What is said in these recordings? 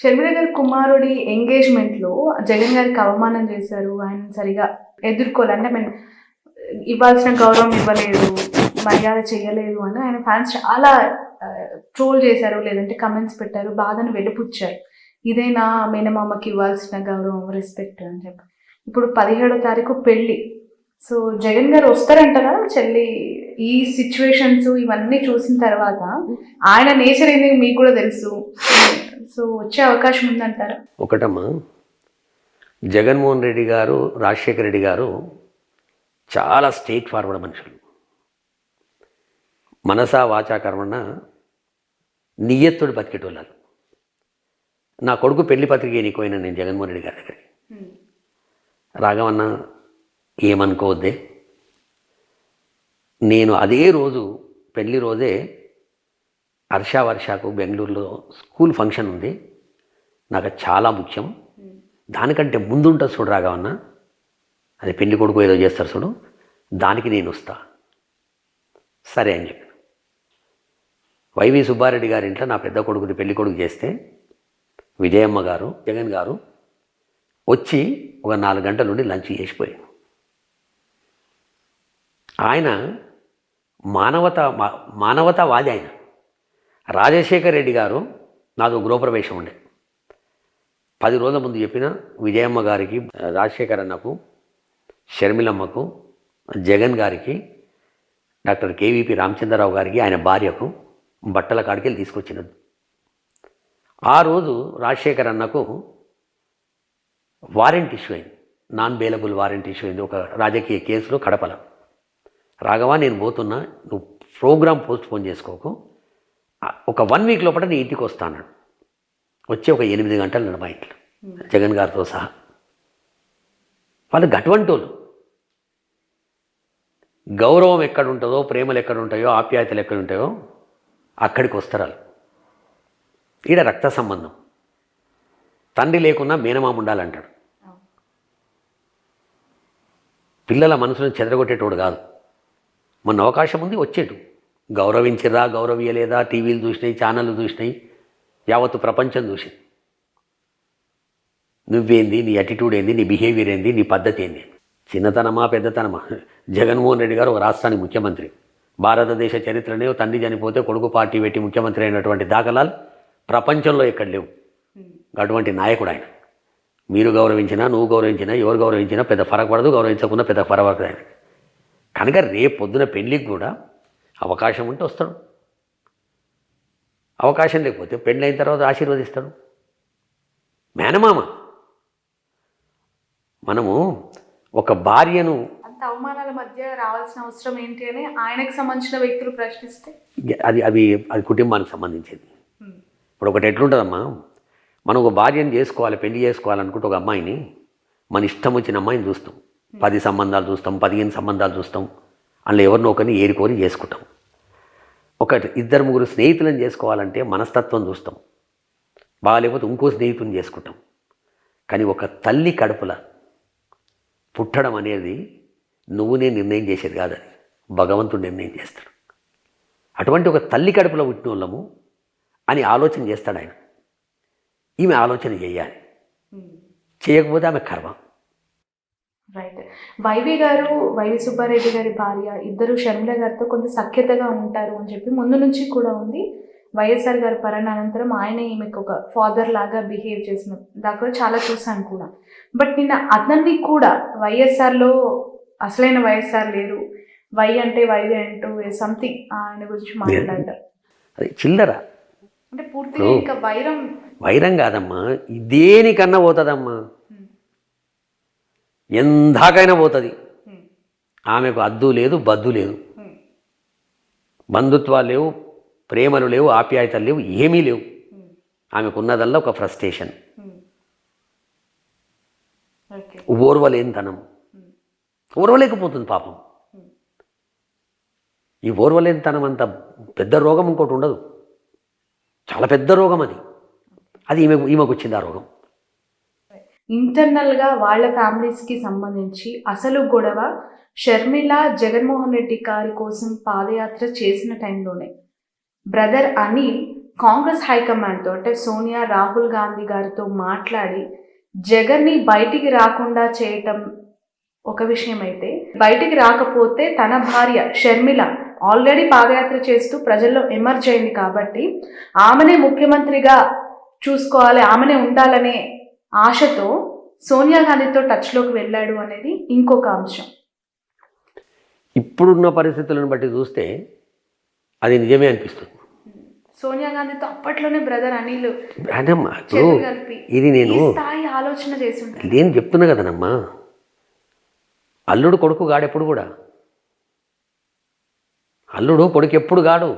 షర్మిల గారి కుమారుడి ఎంగేజ్మెంట్లో జగన్ గారికి అవమానం చేశారు ఆయన సరిగా ఎదుర్కోవాలి అంటే మేము ఇవ్వాల్సిన గౌరవం ఇవ్వలేదు మర్యాద చేయలేదు అని ఆయన ఫ్యాన్స్ చాలా ట్రోల్ చేశారు లేదంటే కమెంట్స్ పెట్టారు బాధను వెలుపుచ్చారు. ఇదేనా మేనమామకి ఇవ్వాల్సిన గౌరవం రెస్పెక్ట్ అని చెప్పి. ఇప్పుడు పదిహేడో తారీఖు పెళ్ళి. సో జగన్ గారు వస్తారంటారా? చెల్లి ఈ సిచ్యువేషన్స్ ఇవన్నీ చూసిన తర్వాత ఆయన నేచర్ ఏంది మీకు కూడా తెలుసు. సో వచ్చే అవకాశం ఉందంటారా? ఒకటమ్మా జగన్మోహన్ రెడ్డి గారు రాజశేఖర రెడ్డి గారు చాలా స్టేట్ ఫార్వర్డ్ మనుషులు. మనసా వాచా కర్మణ నియ్యత్తుడు బతికేటోళ్ళు నా కొడుకు పెళ్ళి పత్రిక ఎన్నికోయినా నేను జగన్మోహన్ రెడ్డి గారి దగ్గరికి. రాఘవన్న ఏమనుకోవద్దే? నేను అదే రోజు పెళ్ళి రోజే హర్ష వర్షకు బెంగళూరులో స్కూల్ ఫంక్షన్ ఉంది. నాకు చాలా ముఖ్యం. దానికంటే ముందుంటుంది చూడు రాఘవన్న. అది పెళ్ళి కొడుకు ఏదో చేస్తారు చూడు. దానికి నేను వస్తా. సరే అని చెప్పి వైవి సుబ్బారెడ్డి గారి ఇంట్లో నా పెద్ద కొడుకుని పెళ్ళి కొడుకు చేస్తే విజయమ్మ గారు జగన్ గారు వచ్చి ఒక నాలుగు గంటల నుండి లంచ్ చేసిపోయాను ఆయన మానవత మా- మానవతావాది ఆయన. రాజశేఖర్ రెడ్డి గారు నాతో గృహప్రవేశం ఉండే. పది రోజుల ముందు చెప్పిన విజయమ్మ గారికి రాజశేఖర్ అన్నకు షర్మిలమ్మకు జగన్ గారికి డాక్టర్ కేవీపీ రామచంద్రరావు గారికి ఆయన భార్యకు బట్టల కాడికి వెళ్ళి తీసుకొచ్చినది ఆ రోజు రాజశేఖర్ అన్నకు వారెంట్ ఇష్యూ అయింది. నాన్ బెయిలబుల్ వారెంట్ ఇష్యూ అయింది. ఒక రాజకీయ కేసులో కడపల. రాఘవా నేను పోతున్నా. నువ్వు ప్రోగ్రామ్ పోస్ట్ పోన్ చేసుకోకు. ఒక వన్ వీక్ లోపల నీ ఇంటికి వస్తా అన్నాడు వచ్చి ఒక ఎనిమిది గంటలు నడు మా ఇంట్లో. జగన్ గారితో సహా. వాళ్ళు గౌరవం ఎక్కడ ఉంటుందో ప్రేమలు ఎక్కడ ఉంటాయో ఆప్యాయతలు ఎక్కడ ఉంటాయో అక్కడికి వస్తారు వాళ్ళు. ఈడ రక్త సంబంధం. తండ్రి లేకున్నా మేనమామ ఉండాలంటాడు. పిల్లల మనసును చెదరగొట్టేటోడు కాదు. మొన్న అవకాశం ఉంది వచ్చేటు. గౌరవించిరా గౌరవీయలేదా టీవీలు చూసినాయి ఛానళ్ళు చూసినాయి. యావత్తు ప్రపంచం చూసింది. నువ్వేంది? నీ అటిట్యూడ్ ఏంది? నీ బిహేవియర్ ఏంది? నీ పద్ధతి ఏంది? చిన్నతనమా పెద్దతనమా? జగన్మోహన్ రెడ్డి గారు ఒక రాష్ట్రానికి ముఖ్యమంత్రి. భారతదేశ చరిత్రనే తండ్రి చనిపోతే కొడుకు పార్టీ పెట్టి ముఖ్యమంత్రి అయినటువంటి దాఖలాలు ప్రపంచంలో ఎక్కడ లేవు. అటువంటి నాయకుడు ఆయన. మీరు గౌరవించినా నువ్వు గౌరవించినా ఎవరు గౌరవించినా పెద్ద ఫరక్ పడదు గౌరవించకుండా పెద్ద ఫరక్ పడదు ఆయన కనుక రేపు పొద్దున పెళ్ళికి కూడా అవకాశం ఉంటే వస్తాడు. అవకాశం లేకపోతే పెళ్ళైన తర్వాత ఆశీర్వదిస్తాడు. మేనమామ మనము ఒక భార్యను అంత అవమానాల మధ్య రావాల్సిన అవసరం ఏంటి అని ఆయనకు సంబంధించిన వ్యక్తులు ప్రశ్నిస్తే? అది అవి అది కుటుంబానికి సంబంధించింది. ఇప్పుడు ఒకటి ఎట్లుంటుందమ్మా? మనం ఒక భార్యను చేసుకోవాలి పెళ్ళి చేసుకోవాలనుకుంటే ఒక అమ్మాయిని మన ఇష్టం వచ్చిన అమ్మాయిని చూస్తాం. పది సంబంధాలు చూస్తాం పదిహేను సంబంధాలు చూస్తాం. అందులో ఎవరినో ఒకరిని ఏరుకోరి చేసుకుంటాం. ఒక ఇద్దరు ముగ్గురు స్నేహితులను చేసుకోవాలంటే మనస్తత్వం చూస్తాం. బాగాలేకపోతే ఇంకో స్నేహితుని చేసుకుంటాం. కానీ ఒక తల్లి కడుపుల పుట్టడం అనేది నువ్వు నేను నిర్ణయం చేసేది కాదు అది భగవంతుడు నిర్ణయం చేస్తాడు. అటువంటి ఒక తల్లి కడుపులో పుట్టిన వాళ్ళము అని ఆలోచన చేస్తాడు ఆయన. ఈమె ఆలోచన చేయాలి. చేయకపోతే ఆమె కర్మ. Right Y V garu Y V Subba Reddy గారి భార్య ఇద్దరు షర్మిల గారితో కొంత సఖ్యతగా ఉంటారు అని చెప్పి ముందు నుంచి కూడా ఉంది. వైఎస్ఆర్ గారి పరణ అనంతరం ఆయన ఈమెకు ఒక ఫాదర్ లాగా బిహేవ్ చేసిన దాకా చాలా చూసాను కూడా. బట్ నిన్న అతన్ని కూడా వైఎస్ఆర్లో అసలైన వైఎస్ఆర్ లేరు. వై అంటే వైవి అంటూ సంథింగ్ ఆయన గురించి మాట్లాడారు అది చిల్లర. అంటే పూర్తిగా ఇంకా వైరం వైరం కాదమ్మా దేనికన్నా పోతుందమ్మా. ఎందాకైనా పోతుంది. ఆమెకు అద్దు లేదు బద్దు లేదు. బంధుత్వాలు లేవు ప్రేమలు లేవు ఆప్యాయతలు లేవు ఏమీ లేవు. హ్మ్, ఆమెకు ఉన్నదల్లా ఒక ఫ్రస్ట్రేషన్. ఓర్వలేనితనం. ఓర్వలేకపోతుంది పాపం. ఈ ఓర్వలేనితనం అంత పెద్ద రోగం ఇంకోటి ఉండదు. చాలా పెద్ద రోగం అది. అది ఈమెకు ఈమెకు వచ్చింది ఆ రోగం. ఇంటర్నల్గా వాళ్ళ ఫ్యామిలీస్కి సంబంధించి అసలు గొడవ షర్మిల జగన్మోహన్ రెడ్డి గారి కోసం పాదయాత్ర చేసిన టైంలోనే. బ్రదర్ అనిల్ కాంగ్రెస్ హైకమాండ్తో అంటే సోనియా రాహుల్ గాంధీ గారితో మాట్లాడి జగన్ని బయటికి రాకుండా చేయటం ఒక విషయం అయితే బయటికి రాకపోతే తన భార్య షర్మిల ఆల్రెడీ పాదయాత్ర చేస్తూ ప్రజల్లో ఎమర్జ్ అయింది కాబట్టి ఆమెనే ముఖ్యమంత్రిగా చూసుకోవాలి ఆమెనే ఉండాలనే ఆశతో సోనియా గాంధీతో టచ్లోకి వెళ్ళాడు అనేది ఇంకొక అంశం. ఇప్పుడున్న పరిస్థితులను బట్టి చూస్తే అది నిజమే అనిపిస్తుంది. సోనియా గాంధీతో అప్పట్లోనే బ్రదర్ అనిల్ ఇది నేను స్థాయి ఆలోచన చేసి నేను చెప్తున్నా కదనమ్మా. అల్లుడు కొడుకు గాడెప్పుడు కూడా? అల్లుడు కొడుకు ఎప్పుడు గాడు?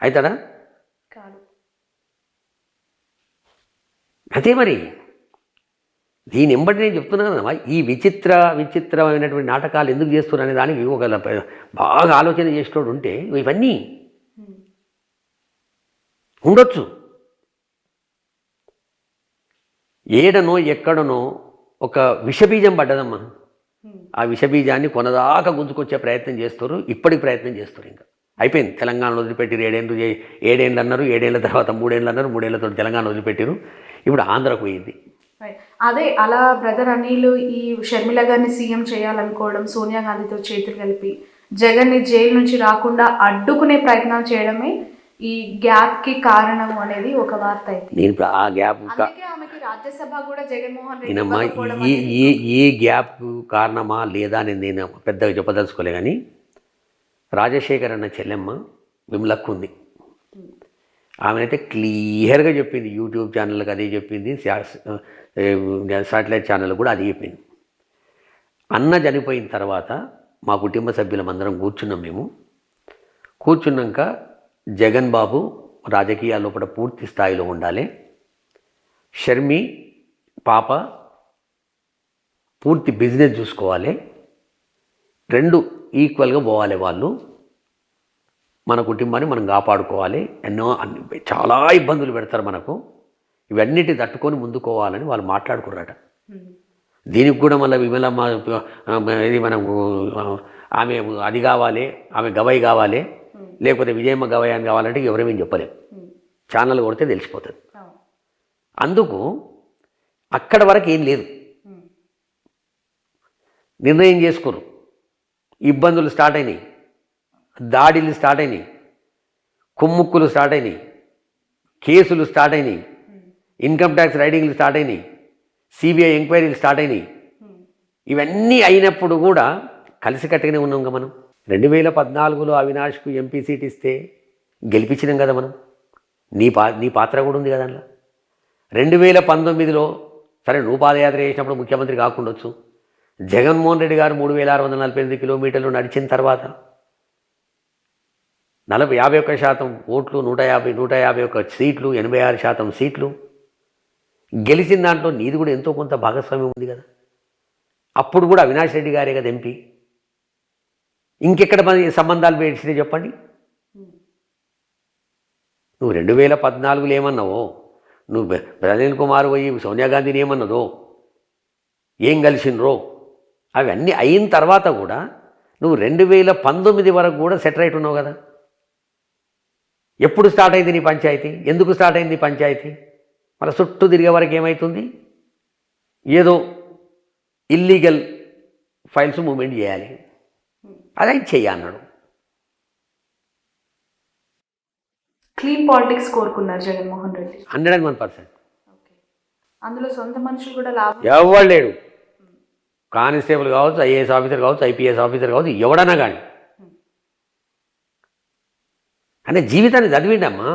అవుతాడా కాదు అదే మరి. దీని ఎంబటి నేను చెప్తున్నాను కదమ్మా ఈ విచిత్ర విచిత్రమైనటువంటి నాటకాలు ఎందుకు చేస్తున్నారు అనే దానికి ఒక బాగా ఆలోచన చేసేటోడు ఉంటే ఇవన్నీ ఉండొచ్చు. ఏడనో ఎక్కడనో ఒక విషబీజం పడ్డదమ్మా. ఆ విషబీజాన్ని కొనదాకా గుంజుకొచ్చే ప్రయత్నం చేస్తారు ఇప్పటికి ప్రయత్నం చేస్తారు ఇంకా. అయిపోయింది. తెలంగాణ వదిలిపెట్టిరు ఏడేళ్ళు ఏడేళ్ళు అన్నారు ఏడేళ్ళ తర్వాత మూడేళ్ళు అన్నారు మూడేళ్ళతో తెలంగాణ వదిలిపెట్టిరు. ఇప్పుడు ఆంధ్రకు పోయింది. అదే అలా బ్రదర్ అనిల్ ఈ షర్మిల గారిని సీఎం చేయాలనుకోవడం సోనియా గాంధీతో చేతులు కలిపి జగన్ని జైలు నుంచి రాకుండా అడ్డుకునే ప్రయత్నాలు చేయడమే ఈ గ్యాప్కి కారణం అనేది ఒక వార్త అయితే. నేను ఇప్పుడు ఆ గ్యాప్ ఆమెకి రాజ్యసభ కూడా జగన్మోహన్ రెడ్డి ఈ ఈ ఈ గ్యాప్ కారణమా లేదా అని నేను పెద్దగా చెప్పదలుచుకోలే కానీ రాజశేఖర్ అన్న చెల్లెమ్మ విమలక్కు ఉంది ఆమెనైతే క్లియర్గా చెప్పింది యూట్యూబ్ ఛానల్కి అదే చెప్పింది శాటిలైట్ ఛానల్ కూడా అదే చెప్పింది. అన్న చనిపోయిన తర్వాత మా కుటుంబ సభ్యులం అందరం కూర్చున్నాం మేము. కూర్చున్నాక జగన్ బాబు రాజకీయాల లోపల పూర్తి స్థాయిలో ఉండాలి. షర్మి పాప పూర్తి బిజినెస్ చూసుకోవాలి. రెండు ఈక్వల్గా పోవాలి వాళ్ళు. మన కుటుంబాన్ని మనం కాపాడుకోవాలి. ఎన్నో అన్ని చాలా ఇబ్బందులు పెడతారు మనకు. ఇవన్నిటి తట్టుకొని ముందుకోవాలని వాళ్ళు మాట్లాడుకున్నారట. దీనికి కూడా మళ్ళీ విమలమ్మ ఇది మనం ఆమె అది కావాలి ఆమె గవయ్ కావాలి లేకపోతే విజయమ్మ గవయ్ అని కావాలంటే ఎవరేమేం చెప్పలేం. Hmm. ఛానల్ కొడితే తెలిసిపోతుంది. అందుకు అక్కడ వరకు ఏం లేదు. నిర్ణయం చేసుకోరు. ఇబ్బందులు స్టార్ట్ అయినాయి. దాడిలు స్టార్ట్ అయినాయి. కుమ్ముక్కులు స్టార్ట్ అయినాయి. కేసులు స్టార్ట్ అయినాయి. ఇన్కమ్ ట్యాక్స్ రైడింగ్లు స్టార్ట్ అయినాయి. సిబిఐ ఎంక్వైరీలు స్టార్ట్ అయినాయి. ఇవన్నీ అయినప్పుడు కూడా కలిసికట్టుగానే ఉన్నాం కదా మనం. రెండు వేల పద్నాలుగులో అవినాష్కు ఎంపీ సీట్ ఇస్తే గెలిపించినాం కదా మనం. నీ పా నీ పాత్ర కూడా ఉంది కదా అందులో. రెండు వేల పంతొమ్మిదిలో సరే నువ్వు పాదయాత్ర చేసినప్పుడు ముఖ్యమంత్రి కాకుండొచ్చు జగన్మోహన్ రెడ్డి గారు మూడు వేల ఆరు వందల నలభై ఎనిమిది కిలోమీటర్లు నడిచిన తర్వాత నలభై యాభై ఒక్క శాతం ఓట్లు నూట యాభై నూట యాభై ఒక్క సీట్లు ఎనభై ఆరు శాతం సీట్లు. గెలిచిన దాంట్లో నీది కూడా ఎంతో కొంత భాగస్వామ్యం ఉంది కదా. అప్పుడు కూడా అవినాష్ రెడ్డి గారే కదా ఎంపీ. ఇంకెక్కడ మన సంబంధాలు పెడితే చెప్పండి. నువ్వు రెండు వేల పద్నాలుగులో ఏమన్నావో? నువ్వు బె- కుమార్ పోయి సోనియా గాంధీని ఏమన్నదో? ఏం కలిసినరో అవన్నీ అయిన తర్వాత కూడా నువ్వు రెండు వేల పంతొమ్మిది వరకు కూడా సెటరైట్ ఉన్నావు కదా. ఎప్పుడు స్టార్ట్ అయింది నీ పంచాయతీ? ఎందుకు స్టార్ట్ అయింది పంచాయతీ? మన చుట్టూ తిరిగే వరకు ఏమవుతుంది ఏదో ఇల్లీగల్ ఫైల్స్ మూమెంట్ చేయాలి. అదే చెయ్యి అన్నాడు. క్లీన్ పాలిటిక్స్ కోరుకున్నారు Jaganmohan Reddy. Hundred and one percent. అందులో సొంత మనుషులు కూడా లాభం. ఎవరు లేడు? కానిస్టేబుల్ కావచ్చు ఐఏఎస్ ఆఫీసర్ కావచ్చు ఐపీఎస్ ఆఫీసర్ కావచ్చు ఎవడన్నా కానీ. అంటే జీవితాన్ని చదివిండమ్మా.